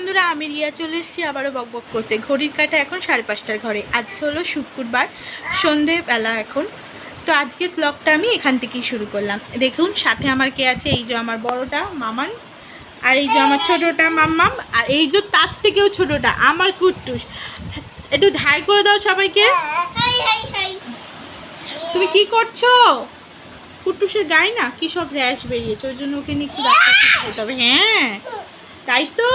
বন্ধুরা, আমি রিয়া চলে এসেছি, আবারও বকবক করতে। ঘড়ির কাটা এখন সাড়ে পাঁচটার ঘরে। আজকে হলো শুক্রবার সন্ধেবেলা এখন। তো আজকের ব্লগটা আমি এখান থেকেই শুরু করলাম। দেখুন, সাথে আমার কে আছে? এই যে আমার বড়টা মামান আর এই যে আমার ছোটোটা, মাম্মাম, আর এই যে তার থেকেও ছোটোটা, আমার কুট্টুস। একটু ঢাই করে দাও সবাইকে। তুমি কি করছ? কুট্টুসের গায়ে না কী সব র্যাশ বেরিয়েছে, ওই জন্য ওকে নিয়ে একটু হ্যাঁ তাই তো।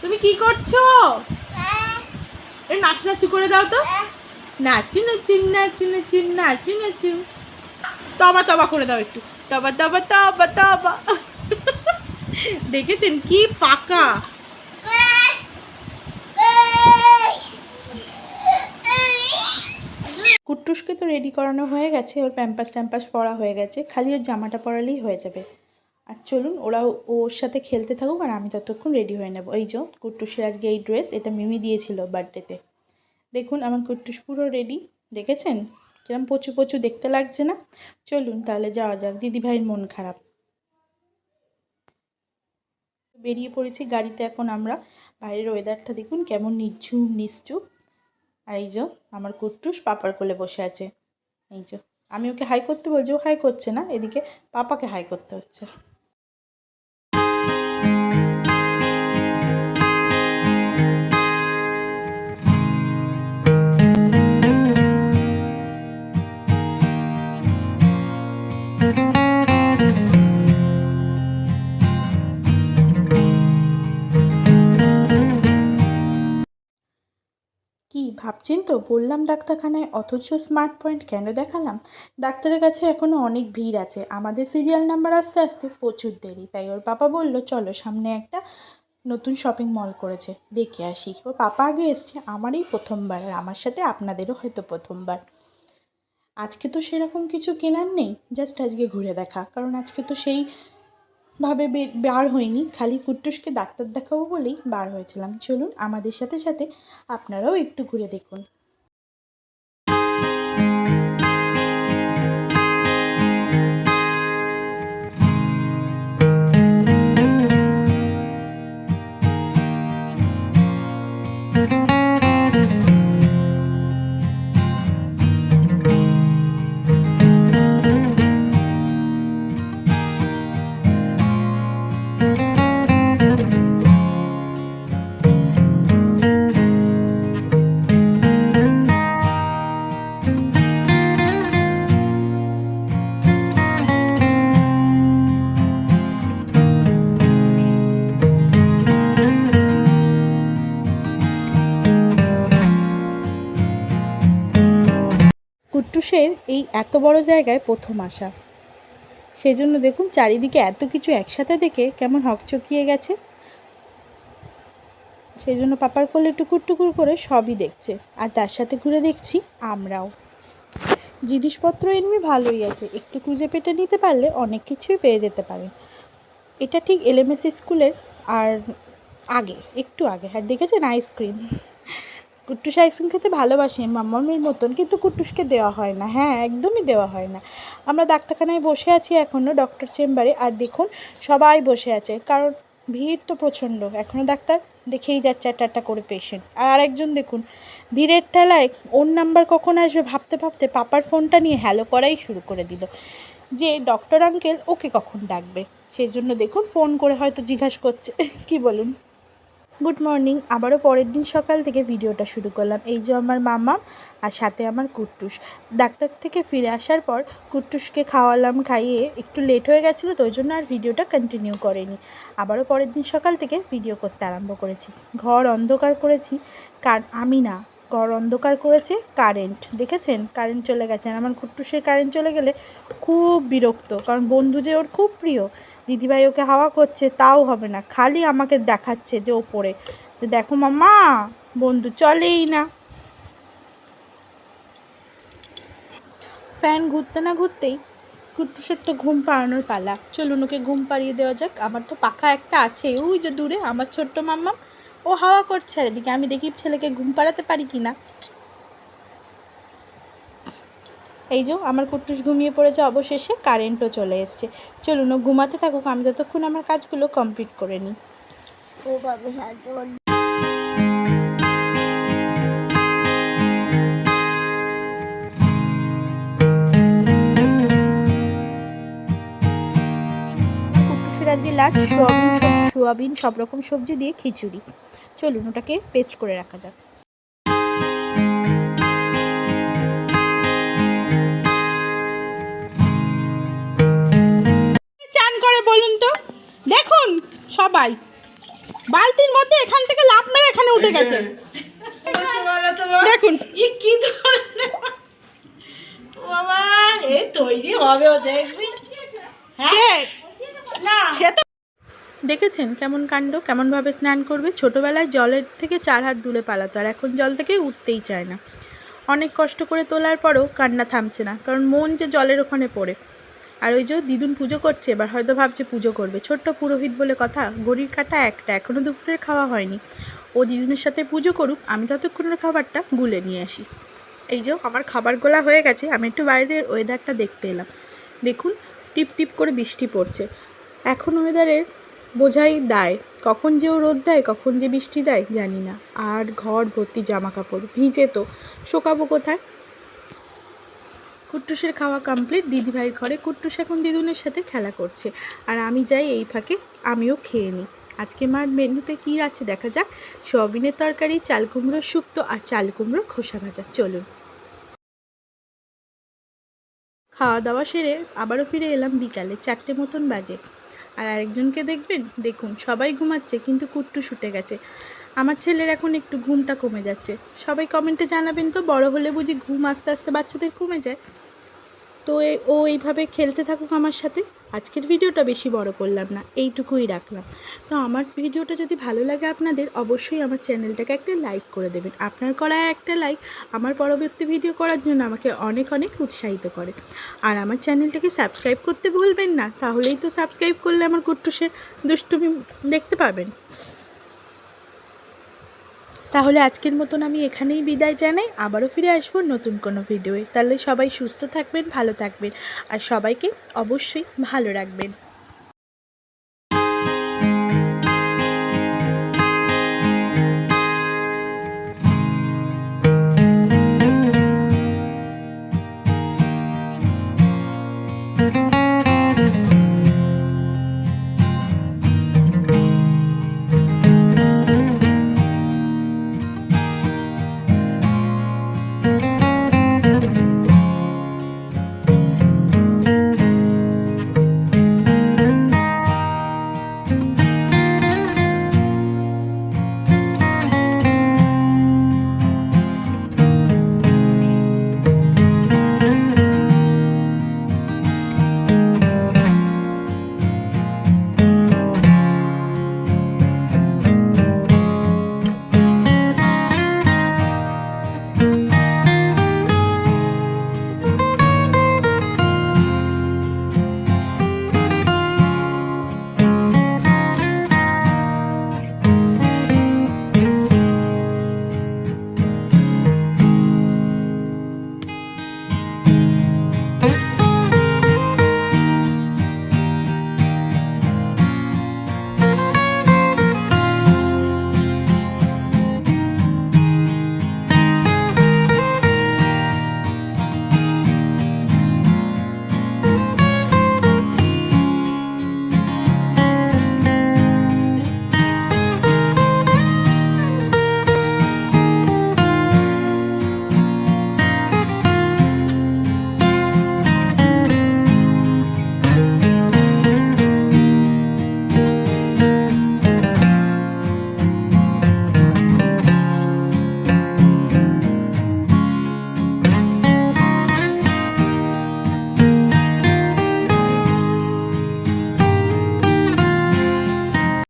তুমি কি করছ? নাচু নাচু করে দাও তো। নাচু নাচু নাচু নাচু নাচু নাচু। তবা তবা করে দাও একটু। তবা তবা তবা তবা। দেখেছেন কি পাকা? কুট্টুসকে তো রেডি করানো হয়ে গেছে, ওর প্যাম্পাস ট্যাম্পাস পরা হয়ে গেছে। খালি ওর জামাটা পরালেই হয়ে যাবে। চলুন ওরা ওর সাথে খেলতে থাকুক আর আমি ততক্ষণ রেডি হয়ে নেব। এই যে কুট্টুসের আজকে এই ড্রেস এটা মিমি দিয়েছিল বার্থডেতে দেখুন আমার কুট্টুস পুরো রেডি দেখেছেন? কিরম পচু পচু দেখতে লাগছে না? চলুন তাহলে যাওয়া যাক, দিদিভাইয়ের মন খারাপ। বেরিয়ে পড়েছি গাড়িতে এখন আমরা। বাইরের ওয়েদারটা দেখুন কেমন নিঝুম, নিশ্চুপ। আর এই যে আমার কুট্টুস পাপার কোলে বসে আছে। এই যে, আমি ওকে হাই করতে বলছি, ও হাই করছে না, এদিকে পাপাকে হাই করতে হচ্ছে। তো বললাম ডাক্তারখানায়, অথচ স্মার্ট পয়েন্ট কেন দেখালাম? ডাক্তারের কাছে এখনও অনেক ভিড় আছে। আমাদের সিরিয়াল নাম্বার আসতে আসতে প্রচুর দেরি। তাই ওর পাপা বলল, চলো, সামনে একটা নতুন শপিং মল করেছে। দেখে আসি। ওর পাপা আগে এসছে, আমারই প্রথমবার, আর আমার সাথে আপনাদেরও হয়তো প্রথমবার। আজকে তো সেরকম কিছু কেনার নেই, জাস্ট আজকে ঘুরে দেখা। কারণ আজকে তো সেই ভাবে বার হইনি খালি কুট্টুসকে ডাক্তার দেখাবো বলেই বার হয়েছিলাম। চলুন, আমাদের সাথে সাথে আপনারাও একটু ঘুরে দেখুন। এত বড় জায়গায় প্রথম আসা। সেই জন্য দেখুন চারিদিকে এত কিছু একসাথে দেখে কেমন হকচকিয়ে গেছে। সেই জন্য পাপার কোলে টুকুর টুকুর করে সবই দেখছে। আর তার সাথে ঘুরে দেখছি আমরাও। জিনিসপত্র এমনি ভালোই আছে। একটু খুঁজে পেটে নিতে পারলে অনেক কিছুই পেয়ে যেতে পারে। এটা ঠিক এলএমএস স্কুলের আর আগে, একটু আগে। আর দেখেছেন আইসক্রিম? কুট্টুস আইসক্রিম খেতে ভালোবাসে, মাম্মামির মতন, কিন্তু কুট্টুসকে দেওয়া হয় না। হ্যাঁ একদমই দেওয়া হয় না। আমরা ডাক্তারখানায় বসে আছি এখনও ডক্টর চেম্বারে আর দেখুন, সবাই বসে আছে। কারণ ভিড় তো প্রচণ্ড। এখনও ডাক্তার দেখেই যাচ্ছে একটা একটা করে পেশেন্ট আর আরেকজন দেখুন, ভিড়ের ঠেলায় ওর নাম্বার কখন আসবে ভাবতে ভাবতে পাপার ফোনটা নিয়ে হ্যালো করাই শুরু করে দিল। যে ডক্টর আঙ্কেল ওকে কখন ডাকবে? সেই জন্য দেখুন ফোন করে হয়তো জিজ্ঞাসা করছে। কি বলুন? গুড মর্নিং আবারও পরের দিন সকাল থেকে ভিডিওটা শুরু করলাম। এই যে আমার মামা আর সাথে আমার কুট্টুস। ডাক্তার থেকে ফিরে আসার পর কুট্টুসকে খাওয়ালাম, খাইয়ে একটু লেট হয়ে গেছিল, তো ওই জন্য আর ভিডিওটা কন্টিনিউ করেনি। আবারও পরের দিন সকাল থেকে ভিডিও করতে আরম্ভ করেছি। ঘর অন্ধকার করেছি, কারণ আমি না ঘর অন্ধকার করেছে কারেন্ট দেখেছেন? কারেন্ট চলে গেছে। আর আমার কুট্টুসের কারেন্ট চলে গেলে খুব বিরক্ত, কারণ বন্ধু যে ওর খুব প্রিয়, দিদিভাই ওকে হাওয়া করছে, তাও হবে না। খালি আমাকে দেখাচ্ছে যে ওপরে। যে দেখো মামা বন্ধু চলেই না। ফ্যান ঘুরতে না ঘুরতেই কুট্টুসের তো ঘুম পাড়ানোর পালা। চলুন ওকে ঘুম পাড়িয়ে দেওয়া যাক। আমার তো পাখা একটা আছে ওই যে দূরে, আমার ছোট্ট মাম্মা। ও হাওয়া করছে আর এদিকে। আমি দেখি ছেলেকে ঘুম পাড়াতে পারি কি না। এই যে আমার কুট্টুস ঘুমিয়ে পড়েছে অবশেষে কারেন্টও চলে এসছে। চলুন ও ঘুমাতে থাকুক আমি ততক্ষণ আমার কাজগুলো কমপ্লিট করে নিই। ও বাবা করবে আজকে লাঞ্চ সোয়াবিন সোয়াবিন সব রকম সবজি দিয়ে খিচুড়ি। চলুন ওটাকে পেস্ট করে রাখা যাক। চান করে বলুন তো? দেখুন সবাই। বালতির মধ্যে এখান থেকে লাফ মেরে এখানে উঠে গেছে। দেখুন। কি ধরনের বাবা এই তৈরি হবে ও দেখবি। হ্যাঁ? না। সে তো দেখেছেন কেমন কাণ্ড? কেমনভাবে স্নান করবে? ছোটোবেলায় জলের থেকে চার হাত দূরে পালাতো আর এখন জল থেকে উঠতেই চায় না। অনেক কষ্ট করে তোলার পরেও কান্না থামছে না, কারণ মন যে জলের ওখানে পড়ে। আর ওই যে দিদুন পুজো করছে, এবার হয়তো ভাবছে পুজো করবে। ছোট্ট পুরোহিত বলে কথা ঘড়ির কাটা একটা এখনও দুপুরের খাওয়া হয়নি। ও দিদুনের সাথে পুজো করুক, আমি ততক্ষণের খাবারটা গুলে নিয়ে আসি। এই যে আমার খাবার গোলা হয়ে গেছে, আমি একটু বাইরের ওয়েদারটা দেখতে এলাম। দেখুন টিপ টিপ করে বৃষ্টি পড়ছে। এখন ওয়েদারের বোঝাই দায়, কখন যে ও রোদ দেয়, কখন যে বৃষ্টি দেয়, জানি না। আর ঘর ভর্তি জামা কাপড় ভিজে তো, শোকাবো কোথায়? কুট্টুসের খাওয়া কমপ্লিট দিদিভাইয়ের ঘরে কুট্টুস এখন দিদুনের সাথে খেলা করছে। আর আমি যাই এই ফাঁকে, আমিও খেয়ে নিই। আজকে মার মেনুতে কী আছে দেখা যাক। সয়াবিনের তরকারি, চাল কুমড়োর শুক্তো আর চাল কুমড়োর খোসা ভাজা। চলুন। খাওয়া দাওয়া সেরে আবারও ফিরে এলাম বিকালে চারটে মতন বাজে। আর আরেকজনকে দেখবেন? দেখুন, সবাই ঘুমাচ্ছে, কিন্তু কুট্টু শুটে গেছে। আমার ছেলের এখন একটু ঘুমটা কমে যাচ্ছে। সবাই কমেন্টে জানাবেন তো, বড় হলে বুঝি ঘুম আস্তে আস্তে বাচ্চাদের কমে যায়? তো ও এইভাবে খেলতে থাকুক আমার সাথে। আজকের ভিডিওটা বেশি বড় করলাম না, এইটুকুই রাখলাম। তো আমার ভিডিওটা যদি ভালো লাগে আপনাদের, অবশ্যই আমার চ্যানেলটাকে একটা লাইক করে দেবেন। আপনার করা একটা লাইক আমার পরবর্তী ভিডিও করার জন্য আমাকে অনেক অনেক উৎসাহিত করে। আর আমার চ্যানেলটাকে সাবস্ক্রাইব করতে ভুলবেন না, তাহলেই তো সাবস্ক্রাইব করলে আমার কুট্টুসের দুষ্টুমি দেখতে পাবেন। তাহলে আজকের মতন আমি এখানেই বিদায় জানাই। আবারও ফিরে আসব নতুন কোনো ভিডিওয়ে তাহলে সবাই সুস্থ থাকবেন, ভালো থাকবেন। আর সবাইকে অবশ্যই ভালো রাখবেন।